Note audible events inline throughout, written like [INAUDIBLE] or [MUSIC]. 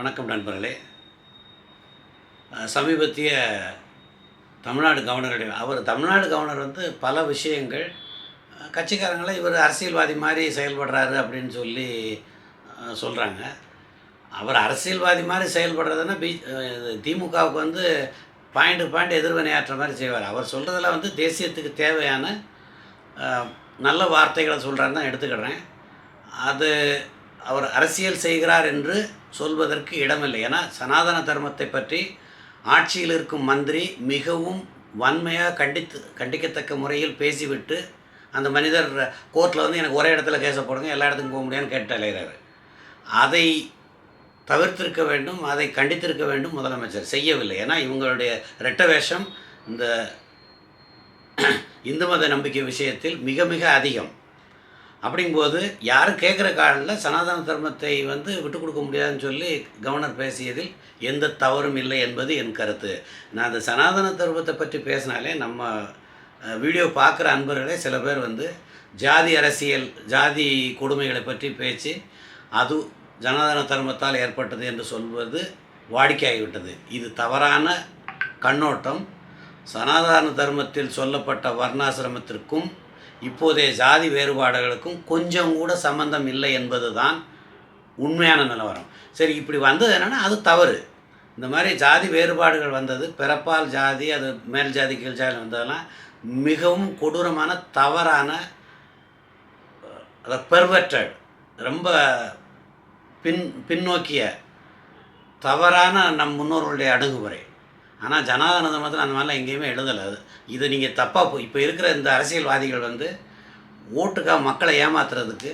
வணக்கம் நண்பர்களே. சமீபத்திய தமிழ்நாடு கவர்னருடைய அவர் தமிழ்நாடு கவர்னர் வந்து பல விஷயங்கள் கட்சிக்காரங்களே கட்சிக்காரங்களை இவர் அரசியல்வாதி மாதிரி செயல்படுறாரு அப்படின்னு சொல்லி சொல்கிறாங்க அவர் அரசியல்வாதி மாதிரி செயல்படுறதுன்னா பி திமுகவுக்கு வந்து பாயிண்ட் பாயிண்ட் எதிர்வினையாற்ற மாதிரி செய்வார். அவர் சொல்கிறதுல வந்து தேசியத்துக்கு தேவையான நல்ல வார்த்தைகளை சொல்கிறாருன்னு தான் எடுத்துக்கிறேன். அது அவர் அரசியல் செய்கிறார் என்று சொல்வதற்கு இடமில்லை. ஏன்னா சனாதன தர்மத்தை பற்றி ஆட்சியில் இருக்கும் மந்திரி மிகவும் வன்மையாக கண்டித்து கண்டிக்கத்தக்க முறையில் பேசிவிட்டு அந்த மனிதர் கோர்ட்டில் வந்து எனக்கு ஒரே இடத்துல கேஸை போடுங்க எல்லா இடத்துக்கும் போக முடியாதுன்னு கேட்டு அதை தவிர்த்திருக்க வேண்டும் அதை கண்டித்திருக்க வேண்டும் முதலமைச்சர். செய்யவில்லை. ஏன்னா இவங்களுடைய ரெட்ட வேஷம் இந்த [CLEARS THROAT] இந்து மத நம்பிக்கை விஷயத்தில் மிக மிக அதிகம். அப்படிங்கும்போது யாரும் கேட்குற காலில் சனாதன தர்மத்தை வந்து விட்டு கொடுக்க முடியாதுன்னு சொல்லி கவர்னர் பேசியதில் எந்த தவறும் இல்லை என்பது என் கருத்து. நான் அந்த சனாதன தர்மத்தை பற்றி பேசினாலே நம்ம வீடியோ பார்க்குற அன்பர்களே சில பேர் வந்து ஜாதி அரசியல் ஜாதி கொடுமைகளை பற்றி பேச்சு அது ஜனாதன தர்மத்தால் ஏற்பட்டது என்று சொல்வது வாடிக்கையாகிவிட்டது. இது தவறான கண்ணோட்டம். சனாதன தர்மத்தில் சொல்லப்பட்ட வர்ணாசிரமத்திற்கும் இப்போதைய ஜாதி வேறுபாடுகளுக்கும் கொஞ்சம் கூட சம்பந்தம் இல்லை என்பது தான் உண்மையான நிலவரம். சரி இப்படி வந்தது என்னென்னா அது தவறு. இந்த மாதிரி ஜாதி வேறுபாடுகள் வந்தது பிறப்பால் ஜாதி அது மேல் ஜாதி கீழ் ஜாதி வந்ததெல்லாம் மிகவும் கொடூரமான தவறான அதை பெர்வெட்டட் ரொம்ப பின் பின்னோக்கிய தவறான நம் முன்னோர்களுடைய அணுகுமுறை. ஆனால் ஜனாதன தர்மத்தில் அந்த மாதிரிலாம் எங்கேயுமே எழுதலை அது. இது நீங்கள் தப்பாக இப்போ இருக்கிற இந்த அரசியல்வாதிகள் வந்து ஓட்டுக்காக மக்களை ஏமாத்துறதுக்கு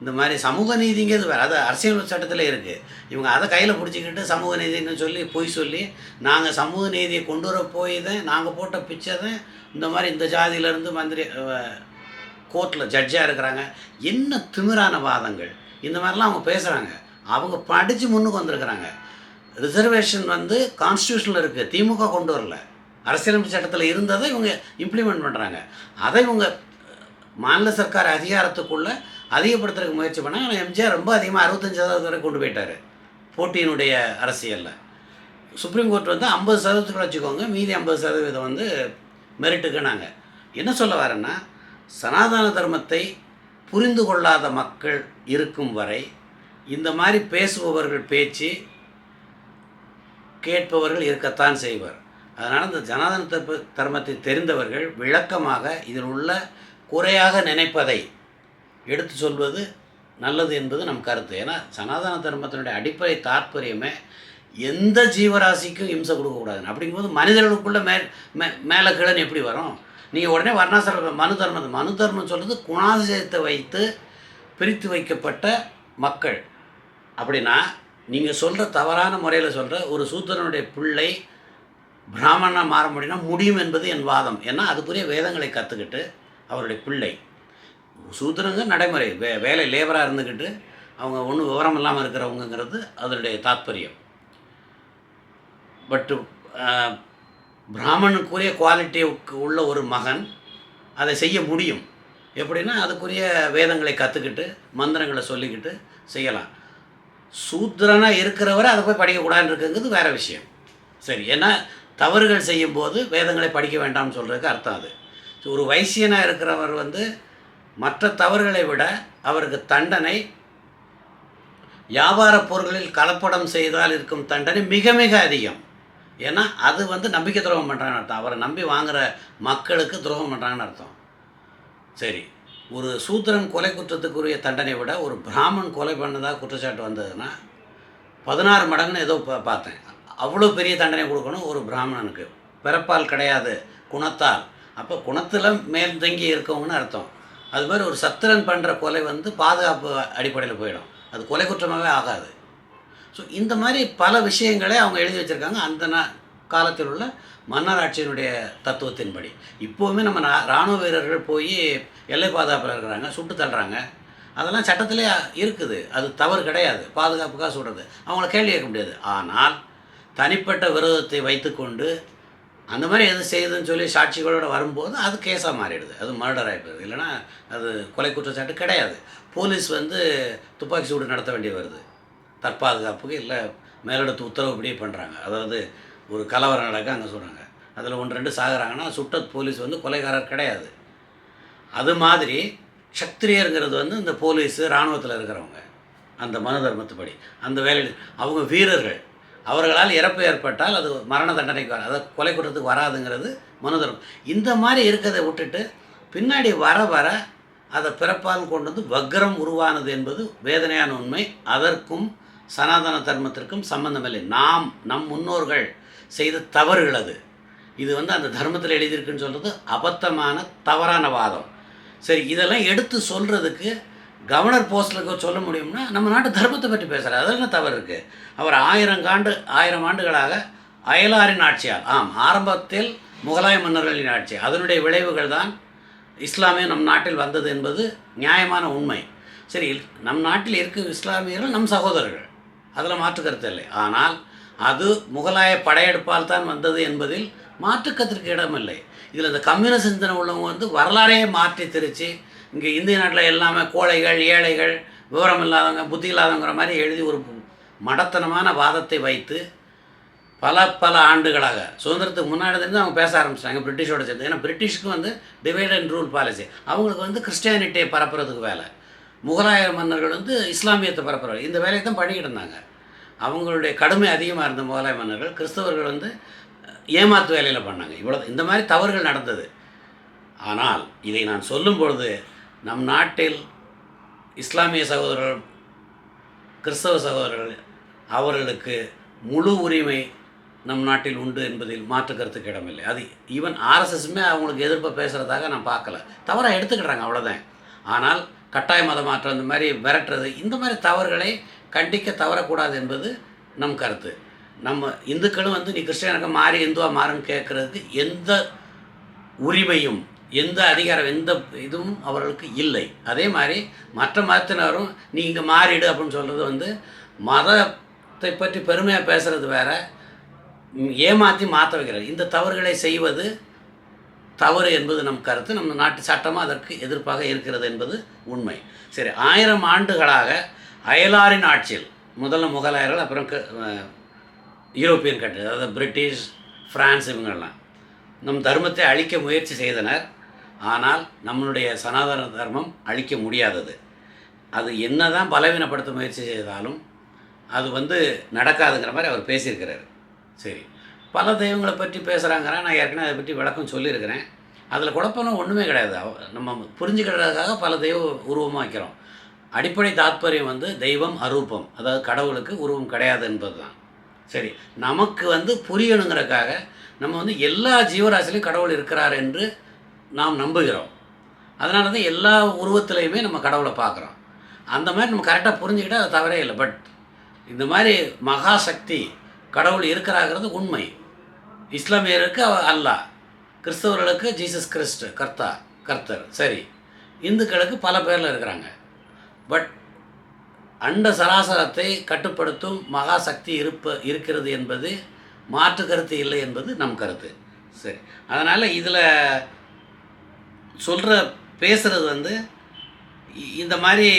இந்த மாதிரி சமூக நீதிங்கிறது வேறு. அது அரசியல் சட்டத்தில் இருக்குது இவங்க அதை கையில் பிடிச்சிக்கிட்டு சமூக நீதின்னு சொல்லி பொய் சொல்லி நாங்கள் சமூக நீதியை கொண்டு வர போய் தான் நாங்கள் போட்ட பிச்சை தான் இந்த மாதிரி இந்த ஜாதியிலேருந்து மந்திரி கோர்ட்டில் ஜட்ஜாக இருக்கிறாங்க. என்ன திமிரான வாதங்கள். இந்த மாதிரிலாம் அவங்க பேசுகிறாங்க அவங்க படித்து முன்னுக்கு வந்திருக்கிறாங்க. ரிசர்வேஷன் வந்து கான்ஸ்டியூஷனில் இருக்குது திமுக கொண்டு வரல. அரசியலமைப்பு சட்டத்தில் இருந்ததை இவங்க இம்ப்ளிமெண்ட் பண்ணுறாங்க அதை இவங்க மாநில சர்க்கார் அதிகாரத்துக்குள்ளே அதிகப்படுத்துறதுக்கு முயற்சி பண்ணாங்க ஆனால் எம்ஜிஆர் ரொம்ப அதிகமாக அறுபத்தஞ்சு சதவீதம் வரை கொண்டு போயிட்டார். போட்டியினுடைய அரசியலில். சுப்ரீம் கோர்ட் வந்து ஐம்பது சதவீதத்துக்குள்ள வச்சுக்கோங்க. மீதி ஐம்பது சதவீதம் வந்து மெரிட்டுக்குனாங்க என்ன சொல்ல வரேன்னா சனாதன தர்மத்தை புரிந்து கொள்ளாத மக்கள் இருக்கும் வரை இந்த மாதிரி பேசுபவர்கள் பேச்சு கேட்பவர்கள் இருக்கத்தான் செய்வர். அதனால் இந்த ஜனாதன தர்ம தர்மத்தை தெரிந்தவர்கள் விளக்கமாக இதில் உள்ள குறையாக நினைப்பதை எடுத்து சொல்வது நல்லது என்பது நம் கருத்து. ஏன்னா சனாதன தர்மத்தினுடைய அடிப்படை தாற்பயமே எந்த ஜீவராசிக்கும் இம்சை கொடுக்கக்கூடாது அப்படிங்கும்போது மனிதர்களுக்குள்ள மே மே மேலே கிழன்னு எப்படி வரும்? நீங்கள் உடனே வர்ணாசிரம மனு தர்மம் மனு தர்மம் சொல்கிறது குணாதிசயத்தை வைத்து பிரித்து வைக்கப்பட்ட மக்கள். அப்படின்னா நீங்கள் சொல்கிற தவறான முறையில் சொல்கிற ஒரு சூத்திரனுடைய பிள்ளை பிராமணனாக மாற முடியும்னா முடியும் என்பது என் வாதம். ஏன்னா அதுக்குரிய வேதங்களை கற்றுக்கிட்டு அவருடைய பிள்ளை. சூத்திரங்க நடைமுறை. வே வேலை லேபராக இருந்துக்கிட்டு அவங்க ஒன்றும் விவரம் இல்லாமல் இருக்கிறவங்கங்கிறது அதனுடைய தாத்பரியம். பட்டு பிராமணுக்குரிய குவாலிட்டிக்கு உள்ள ஒரு மகன் அதை செய்ய முடியும். எப்படின்னா அதுக்குரிய வேதங்களை கற்றுக்கிட்டு மந்திரங்களை சொல்லிக்கிட்டு செய்யலாம். சூத்திரனாக இருக்கிறவரை அதை போய் படிக்கக்கூடாதுன்னு இருக்குங்கிறது வேறு விஷயம். சரி ஏன்னா தவறுகள் செய்யும்போது வேதங்களை படிக்க வேண்டாம்னு சொல்கிறதுக்கு அர்த்தம் அது. ஸோ ஒரு வைசியனாக இருக்கிறவர் வந்து மற்ற தவறுகளை விட அவருக்கு தண்டனை வியாபார பொருட்களில் கலப்படம் செய்தால் இருக்கும் தண்டனை மிக மிக அதிகம். ஏன்னா அது வந்து நம்பிக்கை துரோகம் பண்ணுறாங்கன்னு அர்த்தம். அவரை நம்பி வாங்குகிற மக்களுக்கு துரோகம் பண்ணுறாங்கன்னு அர்த்தம். சரி. ஒரு சூத்திரன் கொலை குற்றத்துக்குரிய தண்டனை விட ஒரு பிராமன் கொலை பண்ணதாக குற்றச்சாட்டு வந்ததுன்னா பதினாறு மடங்குன்னு ஏதோ ப பார்த்தேன். அவ்வளோ பெரிய தண்டனை கொடுக்கணும் ஒரு பிராமணனுக்கு. பிறப்பால் கிடையாது குணத்தால். அப்போ குணத்தில் மேல் தங்கி இருக்கவங்கன்னு அர்த்தம். அது மாதிரி ஒரு சத்திரன் பண்ணுற கொலை வந்து பாதுகாப்பு அடிப்படையில் போயிடும். அது கொலை குற்றமாகவே ஆகாது. ஸோ இந்த மாதிரி பல விஷயங்களை அவங்க எழுதி வச்சுருக்காங்க. அந்த நான் காலத்தில் உள்ள மன்னராட்சியினுடைய தத்துவத்தின்படி. இப்போவுமே நம்ம ரா- இராணுவ வீரர்கள் போய் எல்லை பாதுகாப்பில் இருக்கிறாங்க சுட்டு தள்ளுறாங்க. அதெல்லாம் சட்டத்திலே இருக்குது. அது தவறு கிடையாது. பாதுகாப்புக்காக சொல்கிறது அவங்கள கேள்வி கேட்க முடியாது. ஆனால் தனிப்பட்ட விரோதத்தை வைத்துக்கொண்டு அந்த மாதிரி எது செய்யுதுன்னு சொல்லி சாட்சிகளோட வரும்போது அது கேஸாக மாறிடுது. அது மர்டர் ஆகிடுது இல்லைன்னா அது கொலை குற்றச்சாட்டு கிடையாது. போலீஸ் வந்து துப்பாக்கி சூடு நடத்த வேண்டி வருது. தற்பாதுகாப்புக்கு இல்லை மேலிடத்து உத்தரவுப்படியே பண்ணுறாங்க அதாவது ஒரு கலவரம் நடக்க அங்கே சொல்கிறாங்க அதில் ஒன்று ரெண்டு சாகுறாங்கன்னா சுட்ட போலீஸ் வந்து கொலைகாரர் கிடையாது. அது மாதிரி சத்திரியருங்கிறது வந்து இந்த போலீஸு இராணுவத்தில் இருக்கிறவங்க. அந்த மனு தர்மத்துப்படி. அந்த வேலையில் அவங்க வீரர்கள். அவர்களால் இறப்பு ஏற்பட்டால் அது மரண தண்டனைக்கு வராது. அதை கொலை குற்றத்துக்கு வராதுங்கிறது மனு தர்மம். இந்த மாதிரி இருக்கிறத விட்டுட்டு பின்னாடி வர வர அதை பிறப்பால் கொண்டு வந்து வக்ரம் உருவானது என்பது வேதனையான உண்மை. அதற்கும் சனாதன தர்மத்திற்கும் சம்பந்தமில்லை. நாம் நம் முன்னோர்கள் செய்த தவறுகள் அது. இது வந்து அந்த தர்மத்தில் எழுதியிருக்குன்னு சொல்கிறது அபத்தமான தவறான வாதம். சரி இதெல்லாம் எடுத்து சொல்கிறதுக்கு கவர்னர் போஸ்டில் சொல்ல முடியும்னா நம்ம நாட்டு தர்மத்தை பற்றி பேசுகிறார் அதில் தவறு இருக்குது அவர் ஆயிரம் ஆண்டு ஆயிரம் ஆண்டுகளாக அயலாரின் ஆட்சியால் ஆம் ஆரம்பத்தில் முகலாய மன்னர்களின் ஆட்சி. அதனுடைய விளைவுகள் தான் இஸ்லாமியம் நம் நாட்டில் வந்தது என்பது நியாயமான உண்மை. சரி நம் நாட்டில் இருக்கும் இஸ்லாமியர்கள் நம் சகோதரர்கள். அதில் மாற்றுக்கருத்து இல்லை. ஆனால் அது முகலாய படையெடுப்பால் தான் வந்தது என்பதில் மாற்றுக்கத்திற்கு இடமில்லை. இதில் இந்த கம்யூனிஸ்ட் சிந்தனை உள்ளவங்க வந்து வரலாறையே மாற்றி திரிச்சு இங்கே இந்திய நாட்டில் எல்லாமே கோழைகள் ஏழைகள் விவரம் இல்லாதவங்க புத்தி இல்லாதவங்கிற மாதிரி எழுதி ஒரு மடத்தனமான வாதத்தை வைத்து பல பல ஆண்டுகளாக சுதந்திரத்துக்கு முன்னாடி இருந்து அவங்க பேச ஆரம்பிச்சிட்டாங்க பிரிட்டிஷோட சேர்ந்து. ஏன்னா பிரிட்டிஷ்க்கு வந்து டிவைட் அண்ட் ரூல் பாலிசி. அவங்களுக்கு வந்து கிறிஸ்டியானிட்டியை பரப்புறதுக்கு வேலை. முகலாய மன்னர்கள் வந்து இஸ்லாமியத்தை பரப்புறது இந்த வேலையை தான் பண்ணிக்கிட்டு இருந்தாங்க. அவங்களுடைய கடுமை அதிகமாக இருந்த முகலாய மன்னர்கள் கிறிஸ்தவர்கள் வந்து ஏமாத்து வேலையில் பண்ணாங்க. இவ்வளோ இந்த மாதிரி தவறுகள் நடந்தது. ஆனால் இதை நான் சொல்லும் பொழுது நம் நாட்டில் இஸ்லாமிய சகோதரர்கள் கிறிஸ்தவ சகோதரர்கள் அவர்களுக்கு முழு உரிமை நம் நாட்டில் உண்டு என்பதில் மாற்று கருத்துக்கு இடமில்லை. அது ஈவன் ஆர்எஸ்எஸ்மே அவங்களுக்கு எதிர்ப்பாக பேசுகிறதாக நான் பார்க்கல. தவறாக எடுத்துக்கிட்டாங்க அவ்வளோதான் ஆனால் கட்டாய மத மாற்றம் இந்த மாதிரி விரட்டுறது இந்த மாதிரி தவறுகளை கண்டிக்க தவறக்கூடாது என்பது நம் கருத்து. நம்ம இந்துக்களும் வந்து நீ கிறிஸ்டியனாக மாறி இந்துவாக மாறுன்னு கேட்குறதுக்கு எந்த உரிமையும் எந்த அதிகாரம் எந்த இதுவும் அவர்களுக்கு இல்லை. அதே மாதிரி மற்ற மதத்தினரும் நீ இங்கே மாறிடு அப்படின்னு சொல்கிறது வந்து மதத்தை பற்றி பெருமையாக பேசுகிறது வேற ஏமாற்றி மாற்ற வைக்கிறது. இந்த தவறுகளை செய்வது தவறு என்பது நம் கருத்து. நம்ம நாட்டு சட்டமாக அதற்கு எதிர்ப்பாக இருக்கிறது என்பது உண்மை. சரி ஆயிரம் ஆண்டுகளாக அயலாரின் ஆட்சியில். முதல்ல முகலாயர்கள் அப்புறம் க- யூரோப்பியன் கண்ட்ரி அதாவது பிரிட்டிஷ் பிரான்ஸ் இவங்கெல்லாம் நம் தர்மத்தை அழிக்க முயற்சி செய்தனர். ஆனால் நம்மளுடைய சனாதன தர்மம் அழிக்க முடியாதது. அது என்ன தான் பலவீனப்படுத்த முயற்சி செய்தாலும் அது வந்து நடக்காதுங்கிற மாதிரி அவர் பேசியிருக்கிறார். சரி. பல தெய்வங்களை பற்றி பேசுகிறாங்கிற நான் ஏற்கனவே அதை பற்றி விளக்கம் சொல்லியிருக்கிறேன். அதில் குழப்பம்னா ஒன்றுமே கிடையாது. நம்ம புரிஞ்சுக்கிறதுக்காக பல தெய்வ உருவமாக வைக்கிறோம் அடிப்படை தாத்பரியம் வந்து தெய்வம் அரூபம். அதாவது கடவுளுக்கு உருவம் கிடையாது என்பது தான் சரி நமக்கு வந்து புரியணுங்கிறதுக்காக நம்ம வந்து எல்லா ஜீவராசிலையும் கடவுள் இருக்கிறார் என்று நாம் நம்புகிறோம். அதனால தான் எல்லா உருவத்திலையுமே நம்ம கடவுளை பார்க்குறோம். அந்த மாதிரி நம்ம கரெக்டாக புரிஞ்சுக்கிட்டால் அது தவறே இல்லை. பட் இந்த மாதிரி மகா சக்தி கடவுள் இருக்கிறாங்கிறது உண்மை. இஸ்லாமியருக்கு அவ- அல்லாஹ் கிறிஸ்தவர்களுக்கு ஜீசஸ் கிறிஸ்ட் கர்த்தா கர்த்தர். சரி இந்துக்களுக்கு பல பேரில் இருக்கிறாங்க. பட் அண்ட சராசரத்தை கட்டுப்படுத்தும் மகா சக்தி இருப்ப இருக்கிறது என்பது மாற்று கருத்து இல்லை என்பது நம் கருத்து. சரி. அதனால் இதில் சொல்கிற பேசுகிறது வந்து இந்த மாதிரி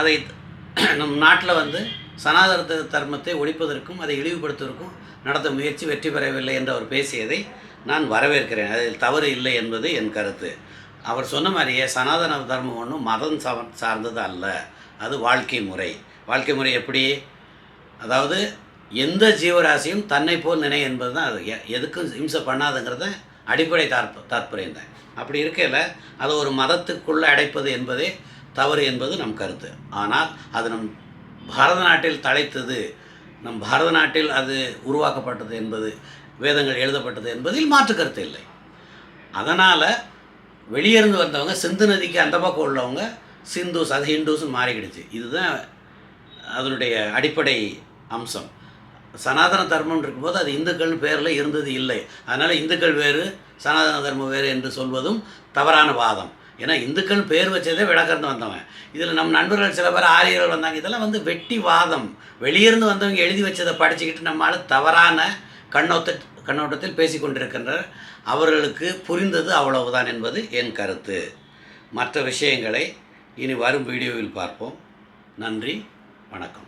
அதை நம் நாட்டில் வந்து சனாதன தர்மத்தை ஒழிப்பதற்கும் அதை இழிவுபடுத்துவதற்கும் நடத்த முயற்சி வெற்றி பெறவில்லை என்று அவர் பேசியதை நான் வரவேற்கிறேன். அதில் தவறு இல்லை என்பது என் கருத்து. அவர் சொன்ன மாதிரியே சனாதன தர்மம் ஒன்றும் மதம் சார்ந்தது அல்ல. அது வாழ்க்கை முறை. வாழ்க்கை முறை எப்படி? அதாவது எந்த ஜீவராசியும் தன்னை போல் நினை என்பது தான் அது. எ- எதுக்கும் இம்சை பண்ணாதுங்கிறத அடிப்படை தாற்ப தாற்பயம் தான். அப்படி இருக்கையில் அதை ஒரு மதத்துக்குள்ளே அடைப்பது என்பதே தவறு என்பது நம் கருத்து. ஆனால் அது நம் பாரத நாட்டில் தலைத்தது நம் பாரத நாட்டில் அது உருவாக்கப்பட்டது என்பது வேதங்கள் எழுதப்பட்டது என்பதில் மாற்று கருத்து இல்லை. அதனால் வெளியிருந்து வந்தவங்க சிந்து நதிக்கு அந்த பக்கம் உள்ளவங்க சிந்துஸ் அது ஹிந்துஸ்ன்னு மாறிக்கிடுச்சு. இதுதான் அதனுடைய அடிப்படை அம்சம். சனாதன தர்மம் இருக்கும்போது அது இந்துக்கள் பேரில் இருந்தது இல்லை. அதனால் இந்துக்கள் வேறு சனாதன தர்மம் வேறு என்று சொல்வதும் தவறான வாதம். ஏன்னா இந்துக்கள் பேர் வச்சதே விளக்கர்ந்து வந்தவன். இதில் நம் நண்பர்கள் சில பேர் ஆரியர்கள் வந்தாங்க. இதெல்லாம் வந்து வெட்டி வாதம். வெளியிருந்து வந்தவங்க எழுதி வச்சதை படிச்சுக்கிட்டு நம்மளால் தவறான கண்ணோத்த கண்ணோட்டத்தில் பேசிக்கொண்டிருக்கின்றனர். அவர்களுக்கு புரிந்தது அவ்வளவுதான் என்பது என் கருத்து. மற்ற விஷயங்களை இனி வரும் வீடியோவில் பார்ப்போம். நன்றி வணக்கம்.